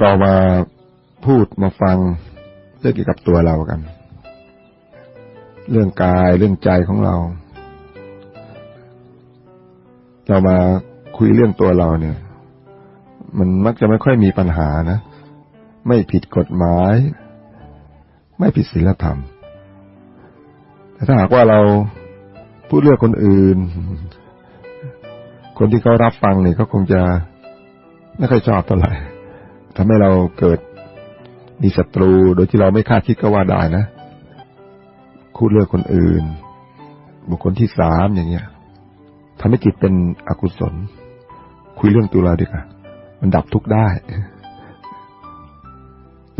เรามาพูดมาฟังเรื่องเกี่ยวกับตัวเรากัน เรื่องกายเรื่องใจของเรา เรามาคุยเรื่องตัวเราเนี่ย มันมักจะไม่ค่อยมีปัญหานะ ไม่ผิดกฎหมาย ไม่ผิดศีลธรรม แต่ถ้าหากว่าเราพูดเรื่องคนอื่น คนที่เขารับฟังเนี่ยเขาคงจะไม่ค่อยชอบเท่าไหร่ ทำให้เราเกิดมีศัตรูโดยที่เราไม่คาดคิดก็ว่าได้นะ คูดเรื่องคนอื่น บุคคลที่สามอย่างเงี้ยทำให้จิตเป็นอกุศล คุยเรื่องตัวเราดีกว่ามันดับทุกได้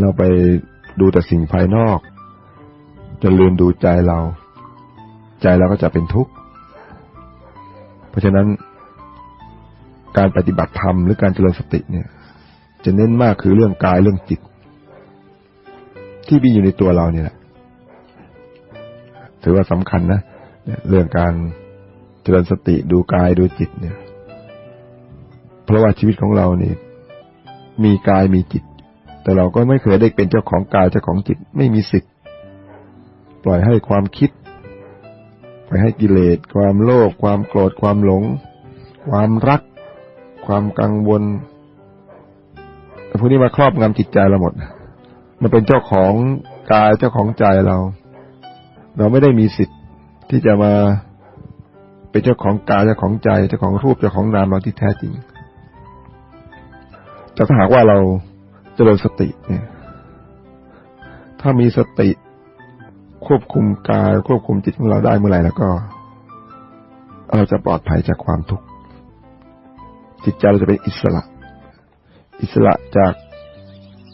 เราไปดูแต่สิ่งภายนอก จะลืมดูใจเรา ใจเราก็จะเป็นทุกข์ เพราะฉะนั้นการปฏิบัติธรรมหรือการเจริญสติเนี่ย จะเน้นมากคือเรื่องกายเรื่องจิต ที่มีอยู่ในตัวเราเนี่ยแหละถือว่าสำคัญนะเรื่องการเจริญสติดูกายดูจิตเนี่ย เพราะว่าชีวิตของเราเนี่ยมีกายมีจิต แต่เราก็ไม่เคยได้เป็นเจ้าของกายเจ้าของจิตไม่มีสิทธิ์ ปล่อยให้ความคิด ปล่อยให้กิเลส ความโลภความโกรธความหลง ความรัก ความกังวล พวกนี้มาครอบงำจิตใจเราหมด มันเป็นเจ้าของกายเจ้าของใจเรา เราไม่ได้มีสิทธิ์ที่จะมาเป็นเจ้าของกายเจ้าของใจเจ้าของรูปเจ้าของนามเราที่แท้จริง แต่ถ้าหากว่าเราเจริญสติเนี่ย ถ้ามีสติควบคุมกายควบคุมจิตของเราได้เมื่อไหร่แล้วก็ เราจะปลอดภัยจากความทุกข์จิตใจเราจะเป็นอิสระ อิสระจาก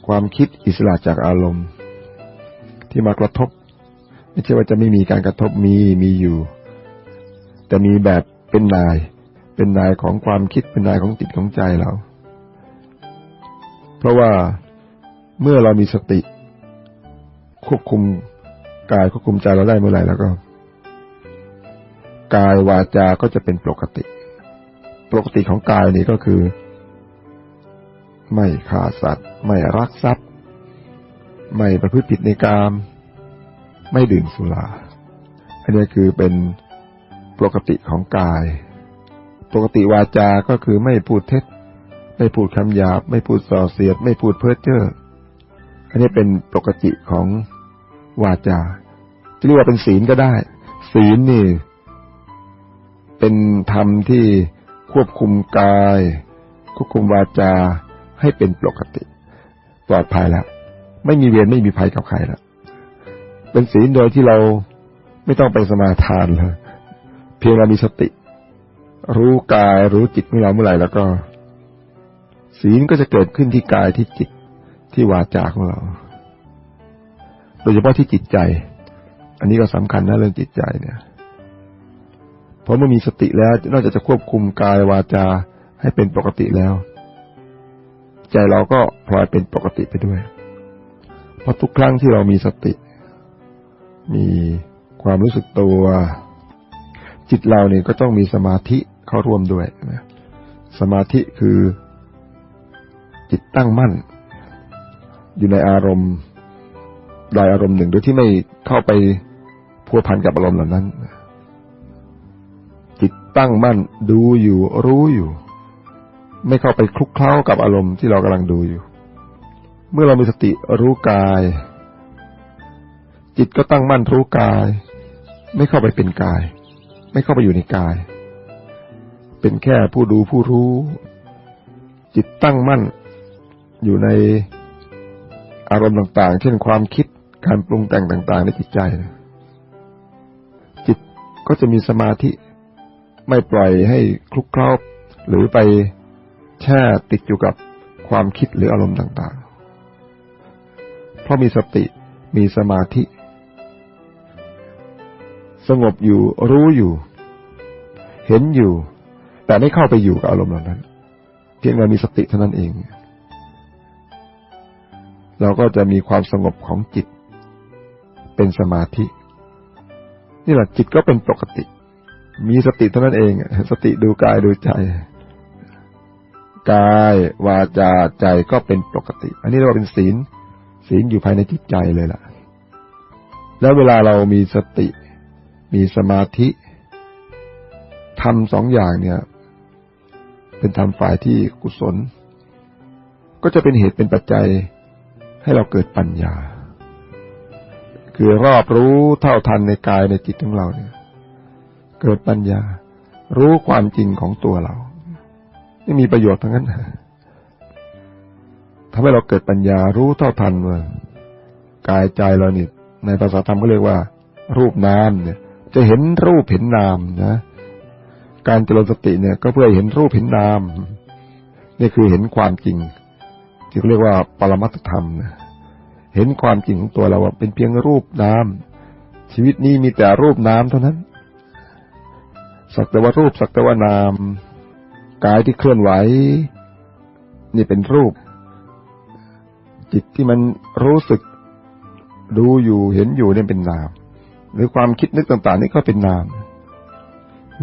ความคิดอิสระจากอารมณ์ ที่มากระทบ ไม่ใช่ว่าจะไม่มีการกระทบมีมีอยู่ แต่มีแบบเป็นนาย เป็นนายของความคิดเป็นนายของจิตของใจเรา เพราะว่าเมื่อเรามีสติ ควบคุมกายควบคุมใจเราได้เมื่อไหร่แล้วก็ กายวาจาก็จะเป็นปกติ ปกติของกายนี่ก็คือ ไม่ฆ่าสัตว์ ไม่รักทรัพย์ ไม่ประพฤติผิดในกาม ไม่ดื่มสุรา อันนี้คือเป็นปกติของกาย ปกติวาจา ก็คือไม่พูดเท็จ ไม่พูดคำหยาบ ไม่พูดส่อเสียด ไม่พูดเพ้อเจ้อ อันนี้เป็นปกติของวาจาจะเรียกว่าเป็นศีลก็ได้ ศีลนี่ เป็นธรรมที่ควบคุมกาย ควบคุมวาจา ให้เป็นปกติ ปลอดภัยแล้ว ไม่มีเวรไม่มีภัยกับใครแล้วเป็นศีลโดยที่เราไม่ต้องไปสมาทานเลยเพียงเรามีสติ รู้กายรู้จิตของเราเมื่อไหร่แล้วก็ ศีลก็จะเกิดขึ้นที่กายที่จิตที่วาจาของเรา โดยเฉพาะที่จิตใจ อันนี้ก็สำคัญนะเรื่องจิตใจเนี่ยเพราะเมื่อมีสติแล้วนอกจากจะควบคุมกายวาจาให้เป็นปกติแล้ว ใจเราก็พลอยเป็นปกติไปด้วย เพราะทุกครั้งที่เรามีสติ มีความรู้สึกตัว จิตเราเนี่ยก็ต้องมีสมาธิเข้าร่วมด้วยนะสมาธิคือจิตตั้งมั่น อยู่ในอารมณ์ใดอารมณ์หนึ่งโดยที่ไม่เข้าไปพัวพันกับอารมณ์เหล่านั้น จิตตั้งมั่นดูอยู่รู้อยู่ ไม่เข้าไปคลุกเคล้ากับอารมณ์ที่เรากำลังดูอยู่ เมื่อเรามีสติรู้กาย จิตก็ตั้งมั่นรู้กาย ไม่เข้าไปเป็นกาย ไม่เข้าไปอยู่ในกาย เป็นแค่ผู้ดูผู้รู้ จิตตั้งมั่นอยู่ในอารมณ์ต่างๆ เช่นความคิดการปรุงแต่งต่าง ๆ ในจิตใจจิตก็จะมีสมาธิไม่ปล่อยให้คลุกเคล้าหรือไป แช่ติดอยู่กับความคิดหรืออารมณ์ต่างๆ เพราะมีสติมีสมาธิ สงบอยู่รู้อยู่ เห็นอยู่ แต่ไม่เข้าไปอยู่กับอารมณ์เหล่านั้น เพียงเรามีสติเท่านั้นเอง เราก็จะมีความสงบของจิต เป็นสมาธิ นี่แหละจิตก็เป็นปกติ มีสติเท่านั้นเอง สติดูกายดูใจ กาย วาจาใจก็เป็นปกติ อันนี้เรียกว่าเป็นศีล ศีลอยู่ภายในจิตใจเลยล่ะ แล้วเวลาเรามีสติ มีสมาธิทำสองอย่างเนี่ย เป็นทำฝ่ายที่กุศล ก็จะเป็นเหตุเป็นปัจจัยให้เราเกิดปัญญา คือรอบรู้เท่าทันในกายในจิตของเราเนี่ย เกิดปัญญา รู้ความจริงของตัวเรา นี่มีประโยชน์ทั้งนั้นทำให้เราเกิดปัญญารู้เท่าทันว่ากายใจเรานี่ในภาษาธรรมก็เรียกว่า รูปนามเนี่ย จะเห็นรูปเห็นนามนะการเจริญสติเนี่ย ก็เพื่อเห็นรูปเห็นนาม นี่คือเห็นความจริง ที่เรียกว่าปรมัตธรรมนะเห็นความจริงของตัวเราว่าเป็นเพียงรูปนามชีวิตนี้มีแต่รูปนามเท่านั้น สักแต่ว่ารูปสักแต่ว่านาม กายที่เคลื่อนไหว นี่เป็นรูป จิตที่มันรู้สึก ดูอยู่เห็นอยู่เนี่ยเป็นนาม หรือความคิดนึกต่าง ๆ นี่ก็เป็นนาม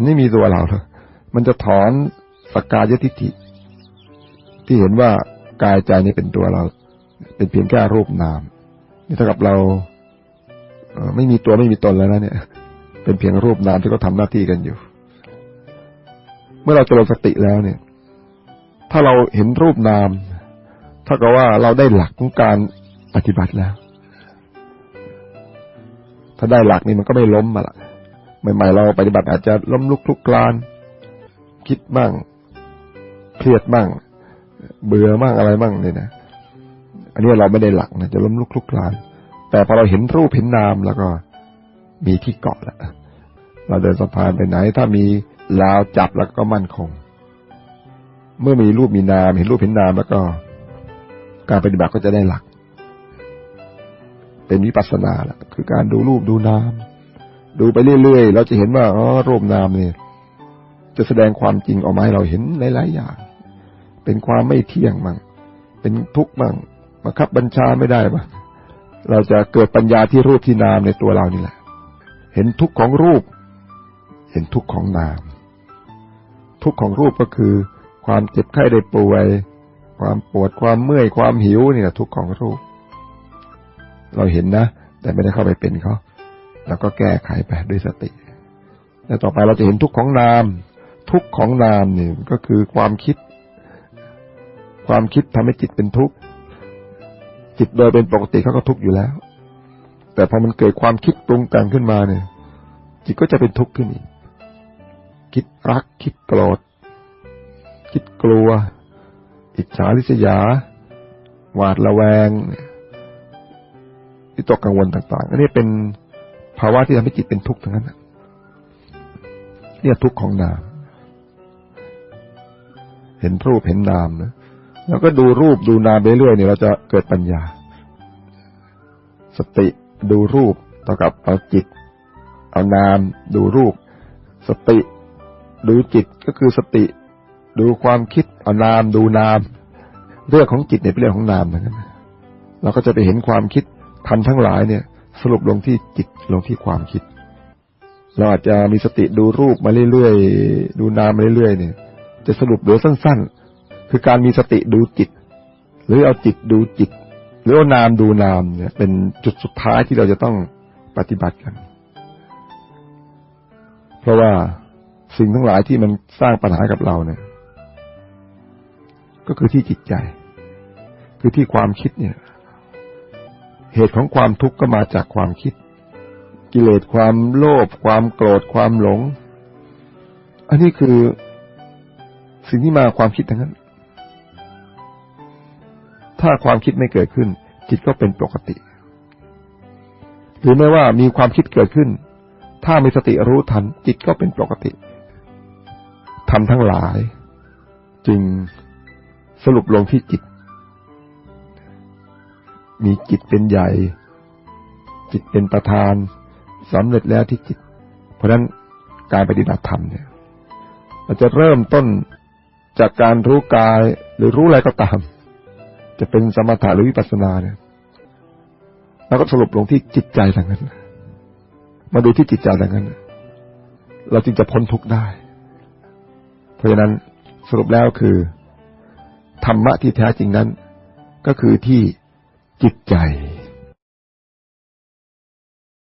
นี่มีตัวเราเลยมันจะถอนสกายทิฏฐิ ที่เห็นว่ากายใจนี่เป็นตัวเรา เป็นเพียงแค่รูปนาม นี่เท่ากับเราไม่มีตัวไม่มีตนแล้วนะเนี่ย เป็นเพียงรูปนามที่เขาทาหน้าที่กันอยู่ มื่อเราเจริญสติแล้วเนี่ย ถ้าเราเห็นรูปนามถ้ากับว่าเราได้หลักของการปฏิบัติแล้ว ถ้าได้หลักนี่มันก็ไม่ล้มมาละใหม่ๆเราปฏิบัติอาจจะล้มลุกคลุกคลาน คิดบ้างเครียดบ้างเบื่อบ้างอะไรบ้างเนี่ยนะอันนี้เราไม่ได้หลักนะจะล้มลุกคลุกคลาน แต่พอเราเห็นรูปเห็นนามแล้วก็มีที่เกาะแล้วเราเดินสะพานไปไหน ถ้ามี ลาวจับแล้วก็มั่นคง เมื่อมีรูปมีนามเห็นรูปเห็นนามแล้วก็ การปฏิบัติก็จะได้หลัก เป็นวิปัสสนาแหละคือการดูรูปดูนาม ดูไปเรื่อยๆเราจะเห็นว่าอ๋อรูปนามเนี่ยจะแสดงความจริงออกมาให้เราเห็นหลายๆอย่าง เป็นความไม่เที่ยงบ้างเป็นทุกข์บ้างบังคับบัญชาไม่ได้บ้างเราจะเกิดปัญญาที่รูปที่นามในตัวเรานี่แหละ เห็นทุกข์ของรูป เห็นทุกข์ของนาม ทุกข์ของรูปก็คือ ความเจ็บไข้ได้ป่วย ความปวดความเมื่อยความหิวนี่แหละทุกข์ของรูป เราเห็นนะ แต่ไม่ได้เข้าไปเป็นเขาแล้วก็แก้ไขไปด้วยสติแล้วต่อไปเราจะเห็นทุกข์ของนาม ทุกข์ของนามนี่ก็คือความคิด ความคิดทำให้จิตเป็นทุกข์จิตโดยเป็นปกติเขาก็ทุกข์อยู่แล้ว แต่พอมันเกิดความคิดปรุงแต่งขึ้นมาเนี่ย จิตก็จะเป็นทุกข์ขึ้นอีก คิดรัก คิดโกรธ คิดกลัว อิจฉาริษยา หวาดระแวงที่ตกกังวลต่างๆ อันนี้เป็นภาวะที่ทำให้จิตเป็นทุกข์ทั้งนั้นนี่ทุกข์ของนาม เห็นรูปเห็นนามนะแล้วก็ดูรูปดูนามไปเรื่อยเนี่ยเราจะเกิดปัญญา สติดูรูปเท่ากับเอาจิต เอานามดูรูป สติ ดูจิตก็คือสติ ดูความคิดเอานามดูนาม เรื่องของจิตเนี่ยเป็นเรื่องของนามเหมือนกันเราก็จะไปเห็นความคิดทันทั้งหลายเนี่ย สรุปลงที่จิตลงที่ความคิด เราอาจจะมีสติดูรูปมาเรื่อยๆดูนามมาเรื่อยๆเนี่ย จะสรุปเหลือสั้น ๆ คือการมีสติดูจิต หรือเอาจิตดูจิต หรือเอานามดูนามเนี่ย เป็นจุดสุดท้ายที่เราจะต้องปฏิบัติกัน เพราะว่า สิ่งทั้งหลายที่มันสร้างปัญหากับเราเนี่ย ก็คือที่จิตใจ คือที่ความคิดเนี่ย เหตุของความทุกข์ก็มาจากความคิด กิเลสความโลภความโกรธความหลง อันนี้คือสิ่งที่มาความคิดทั้งนั้น ถ้าความคิดไม่เกิดขึ้น จิตก็เป็นปกติ หรือแม้ว่ามีความคิดเกิดขึ้น ถ้ามีสติรู้ทัน จิตก็เป็นปกติ ทำทั้งหลาย จึงสรุปลงที่จิต มีจิตเป็นใหญ่ จิตเป็นประธานสำเร็จแล้วที่จิต เพราะนั้นการปฏิบัติธรรมเนี่ยเราจะเริ่มต้นจากการรู้กายหรือรู้อะไรก็ตาม จะเป็นสมถะหรือวิปัสสนาเนี่ยเราก็สรุปลงที่จิตใจทางนั้น มาดูที่จิตใจทางนั้น เราจึงจะพ้นทุกข์ได้ ราะฉะนั้นสรุปแล้วคือ ธรรมะที่แท้จริงนั้น ก็คือที่จิตใจ